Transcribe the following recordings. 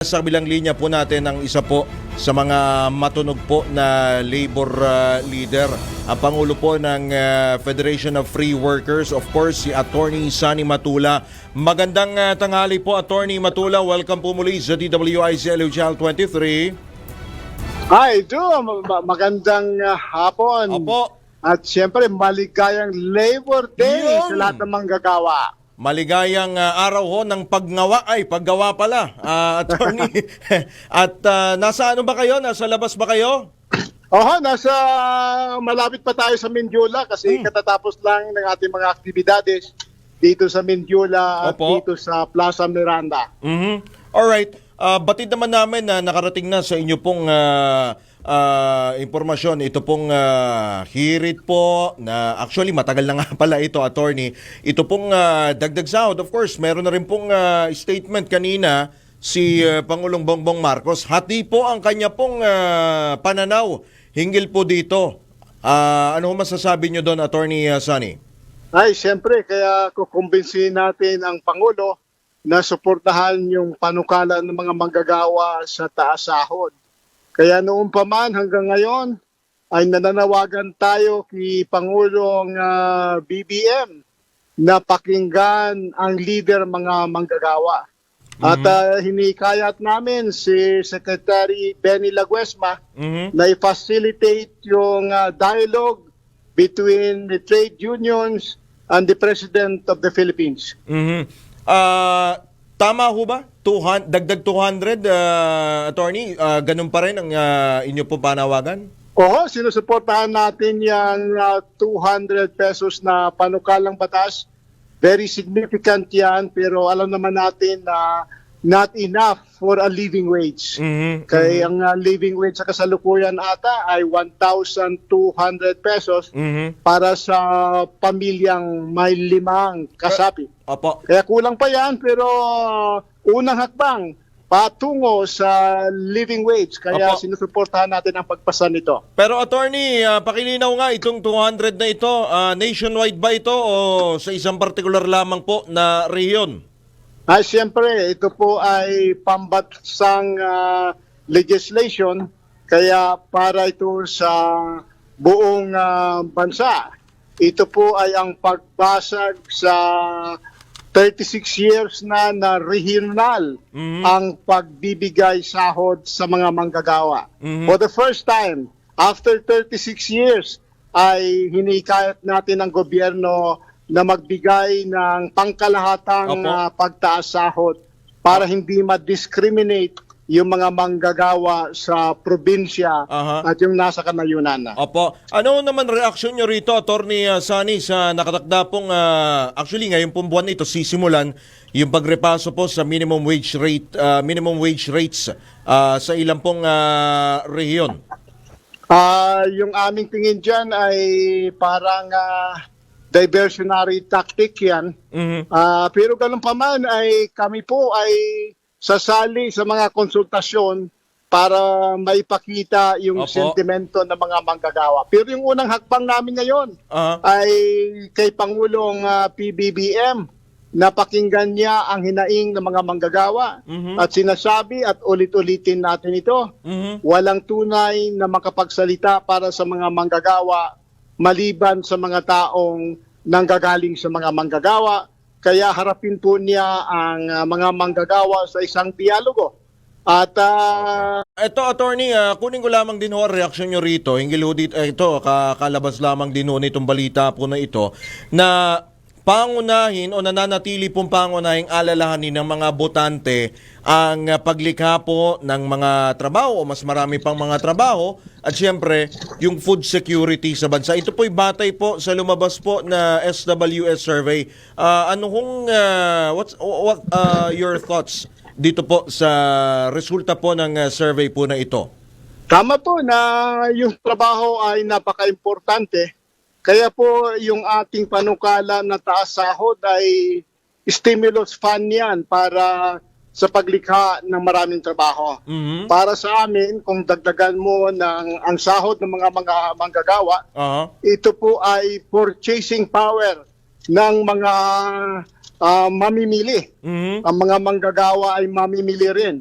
Sa bilang linya po natin ang isa po sa mga matunog po na labor uh, leader, ang Pangulo po ng uh, Federation of Free Workers, of course, si Attorney Sani Matula. Magandang uh, tanghali po, Attorney Matula. Welcome po muli sa DWIC Channel 23. Hi, do ma- magandang uh, hapon. Opo, At siyempre, maligayang Labor Day Yun. sa lahat ng manggagawa. Maligayang uh, araw ho ng paggawa, ay paggawa pala, uh, Attorney. At uh, nasa ano ba kayo? Nasa labas ba kayo? Oho, nasa malapit pa tayo sa Mindula kasi Hmm. katatapos lang ng ating mga aktibidades dito sa Mindula at Opo. dito sa Plaza Miranda. Mhm. Alright. Uh, batid naman namin na nakarating na sa inyo pong ah, ah, impormasyon. Ito pong ah, hirit po na actually matagal na nga pala ito, attorney. Ito pong ah, dagdag sahod. Of course, meron na rin pong ah, statement kanina si ah, Pangulong Bongbong Marcos. Hati po ang kanya pong ah, pananaw hinggil po dito. Ah, ano masasabi nyo doon, attorney ah, Sunny? Ay, siyempre, kaya kukumbinsin natin ang Pangulo na suportahan yung panukala ng mga manggagawa sa taas sahod. Kaya noon pa man hanggang ngayon ay nananawagan tayo kay Pangulong ah, BBM na pakinggan ang leader mga manggagawa. At ah, hinikayat namin si Secretary Benny Laguesma Mhm. na i-facilitate yung ah, dialogue between the trade unions and the President of the Philippines. Mhm. Ah, tama ho ba? 200, dagdag 200, ah, attorney, Ah, ganun pa rin ang ah, inyo po panawagan? Oo, sinusuportahan natin yung ah, 200 pesos na panukalang batas. Very significant yan, pero alam naman natin na not enough for a living wage. Mhm. Kaya ang ah, living wage sa kasalukuyan ata ay 1,200 pesos Mhm. para sa pamilyang may limang kasapi. Opo. Kaya kulang pa yan, pero uh, unang hakbang patungo sa living wage. Kaya Opo. sinusuportahan natin ang pagpasa nito. Pero attorney, ah, pakilinaw nga itong 200 na ito, ah, nationwide ba ito o sa isang particular lamang po na rehiyon? Ay, siyempre, ito po ay pambatsang ah, legislation. Kaya para ito sa buong ah, bansa. Ito po ay ang pagbasag sa 36 years na na regional Mhm. ang pagbibigay sahod sa mga manggagawa. Mhm. For the first time, after 36 years, ay hinikayat natin ang gobyerno na magbigay ng pangkalahatang Opo. ah, pagtaas sahod para hindi ma-discriminate yung mga manggagawa sa probinsya Aha. at yung nasa kanayunan na. Opo. Ano naman reaksyon nyo rito, Attorney uh, Sani, sa nakatakda pong, ah, actually ngayon pong buwan ito, sisimulan yung pagrepaso po sa minimum wage rate, ah, minimum wage rates ah, sa ilang pong ah, rehiyon. Ah, yung aming tingin dyan ay parang ah, diversionary tactic yan. Mhm. Ah, pero ganun pa man ay kami po ay sasali sa mga konsultasyon para maipakita yung Opo. sentimento ng mga manggagawa. Pero yung unang hakbang namin ngayon Aha. ay kay Pangulong ah, PBBM na pakinggan niya ang hinaing ng mga manggagawa Mhm. at sinasabi at ulit-ulitin natin ito. Mhm. Walang tunay na makapagsalita para sa mga manggagawa maliban sa mga taong nanggagaling sa mga manggagawa. Kaya harapin po niya ang ah, mga manggagawa sa isang dialogo. At ah, Ito, attorney, ah, kunin ko lamang din ho ang reaksyon nyo rito. Hinggil ho dito, eh, ito, kakalabas lamang din ho nitong balita po na ito, na pangunahin o nananatili pong pangunahing alalahanin ng mga botante ang paglikha po ng mga trabaho o mas marami pang mga trabaho at siyempre yung food security sa bansa. Ito po'y batay po sa lumabas po na SWS survey. Ah, ano kung, ah, what's, what ah, your thoughts dito po sa resulta po ng uh, survey po na ito. tama po na yung trabaho ay napaka-importante. Kaya po yung ating panukala na taas sahod ay stimulus fund yan para sa paglikha ng maraming trabaho. Mhm. Para sa amin, kung dagdagan mo ng ang sahod ng mga mga manggagawa, Aha. ito po ay purchasing power ng mga ah, mamimili. Mhm. Ang mga manggagawa ay mamimili rin.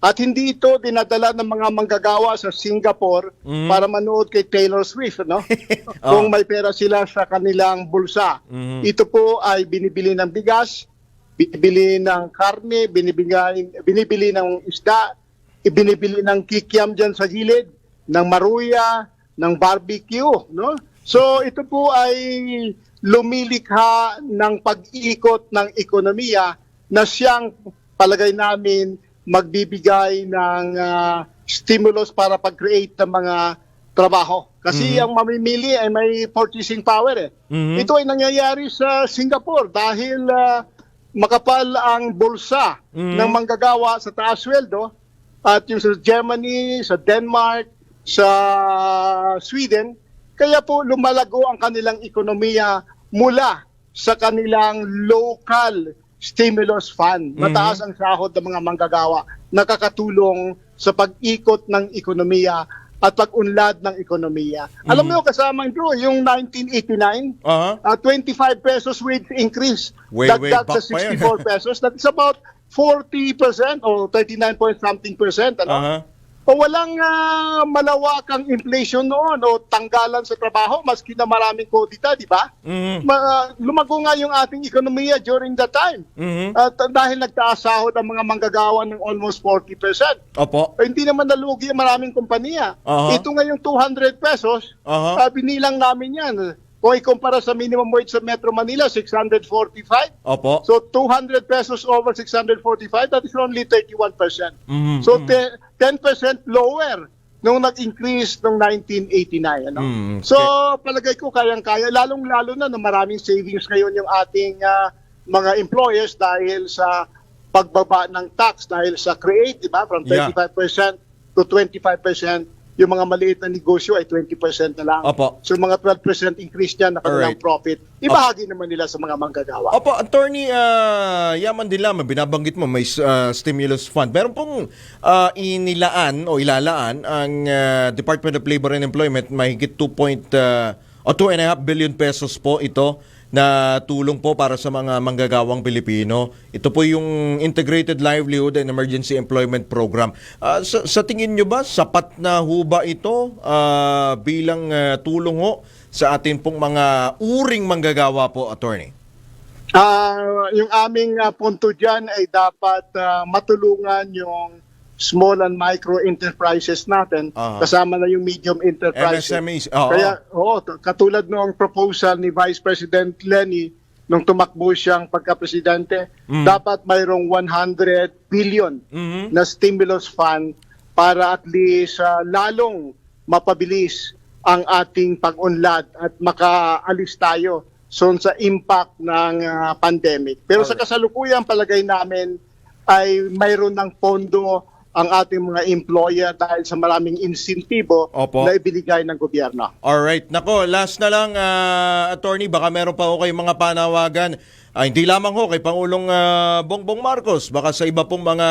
At hindi ito dinadala ng mga manggagawa sa Singapore Mhm. para manood kay Taylor Swift, no? Kung may pera sila sa kanilang bulsa. Mhm. Ito po ay binibili ng bigas, binibili ng karne, binibigay, binibili ng isda, ibinibili ng kikiam dyan sa gilid, ng maruya, ng barbecue, no? So ito po ay lumilikha ng pag-ikot ng ekonomiya na siyang palagay namin magbibigay ng ah, stimulus para pag-create ng mga trabaho. Kasi ang mamimili ay may purchasing power eh. Mhm. Ito ay nangyayari sa Singapore dahil ah, makapal ang bulsa Mhm. ng manggagawa sa taas sweldo at yung sa Germany, sa Denmark, sa Sweden, kaya po lumalago ang kanilang ekonomiya mula sa kanilang local stimulus fund. Mataas ang sahod ng mga manggagawa, nakakatulong sa pag-ikot ng ekonomiya at pag-unlad ng ekonomiya. Alam mo, kasamang Drew, yung 1989, Aha. uh, 25 pesos wage increase. Way, way Dagdag back sa pa yan. 64 pesos. That's about 40% or 39 point something percent. Ano? Aha. O walang ah, malawakang inflation noon o tanggalan sa trabaho maski na maraming kodita, di ba? Mhm. Ma- lumago nga yung ating ekonomiya during that time. Mhm. At ah, dahil nagtaas sahod ang mga manggagawa ng almost 40%. Opo. Eh, hindi naman nalugi ang maraming kumpanya. Aha. Ito nga yung 200 pesos, Aha. ah, binilang namin yan. Kung ikumpara sa minimum wage sa Metro Manila, 645. Opo. So 200 pesos over 645, that is only 31%. Mhm. So te- 10% lower nung nag-increase nung 1989. Ano? Mm, So palagay ko kayang-kaya, lalong-lalo na na maraming savings ngayon yung ating ah, mga employers dahil sa pagbaba ng tax, dahil sa create, di ba? From Yeah. 35% to 25%. Yung mga maliit na negosyo ay 20% na lang. Opo. So mga 12% increase dyan na kanilang Alright. profit. Ibahagi naman nila sa mga manggagawa. Opo, Attorney uh, Yaman Dilaman, binabanggit mo may uh, stimulus fund. Meron pong uh, inilaan o ilalaan ang uh, Department of Labor and Employment mahigit 2 point, uh, o 2.5 billion pesos po ito na tulong po para sa mga manggagawang Pilipino. Ito po yung Integrated Livelihood and Emergency Employment Program. Uh, sa, sa tingin nyo ba, sapat na ho ba ito uh, bilang uh, tulong ho sa atin pong mga uring manggagawa po, Attorney? Ah, yung aming ah, punto diyan ay dapat ah, matulungan yung small and micro enterprises natin Aha. kasama na yung medium enterprises. MSMEs, oo. Kaya oo, t- katulad noong proposal ni Vice President Lenny nung tumakbo siyang pagka-presidente, Mm. dapat mayroong 100 billion Mhm. na stimulus fund para at least ah, lalong mapabilis ang ating pag-unlad at makaalis tayo so sa impact ng ah, pandemic. Pero sa kasalukuyan palagay namin ay mayroon ng pondo ang ating mga employer dahil sa maraming insentibo Opo. na ibinigay ng gobyerno. Alright. Nako, last na lang, ah, attorney, baka meron pa ho kayong mga panawagan. Ah, hindi lamang ho kay Pangulong ah, Bongbong Marcos, baka sa iba pong mga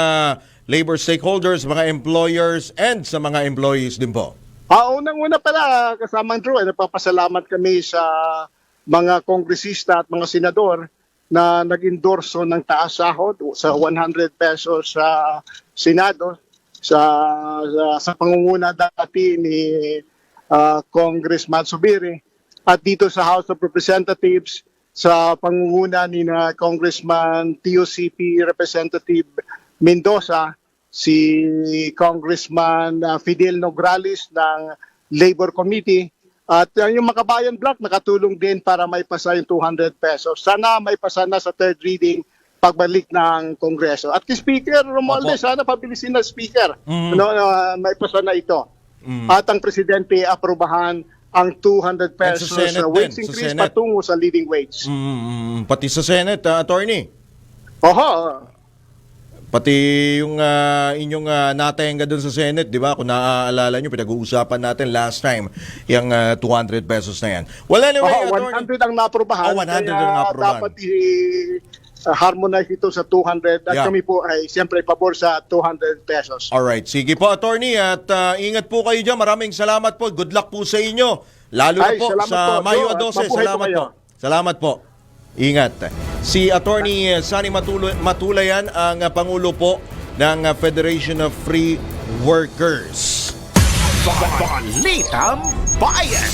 labor stakeholders, mga employers, and sa mga employees din po. Ah, unang-una pala, kasamang Drew, ay napapasalamat kami sa mga kongresista at mga senador na nag-endorso ng taas sahod sa 100 pesos sa Senado sa sa, sa pangunguna dati ni ah, Congressman Subiri at dito sa House of Representatives sa pangunguna ni na Congressman TOCP Representative Mendoza si Congressman ah, Fidel Nograles ng Labor Committee at uh, yung Makabayan Block nakatulong din para may pasa yung 200 pesos. Sana may pasa na sa third reading pagbalik ng Kongreso. At kay Speaker Romualdez, sana pabilisin na Speaker. Mhm. Ano, uh, may pasa na ito. Mm. At ang Presidente aprobahan ang 200 pesos Senate na wage din, sa increase Senate. patungo sa living wage. Mm, pati sa Senate, ah, attorney. Oho, Pati yung ah, inyong uh, natenga doon sa Senate, di ba? Kung naaalala nyo, pinag-uusapan natin last time, yung ah, 200 pesos na yan. Well, anyway, Oho, attorney. 100 ang naprobahan. Oh, 100 kaya ang naprobahan. dapat i-harmonize ito sa 200 at Yeah. kami po ay siyempre pabor sa 200 pesos. Alright, sige po attorney at ah, ingat po kayo dyan. Maraming salamat po. Good luck po sa inyo. Lalo na Ay, po salamat sa po, Mayo Joe, at 12. mabuhay po Salamat kayo. po. Salamat po. Ingat. Si Attorney eh, Sani Matuloy, Matulayan ang ah, Pangulo po ng uh, Federation of Free Workers. Balitang Bayan!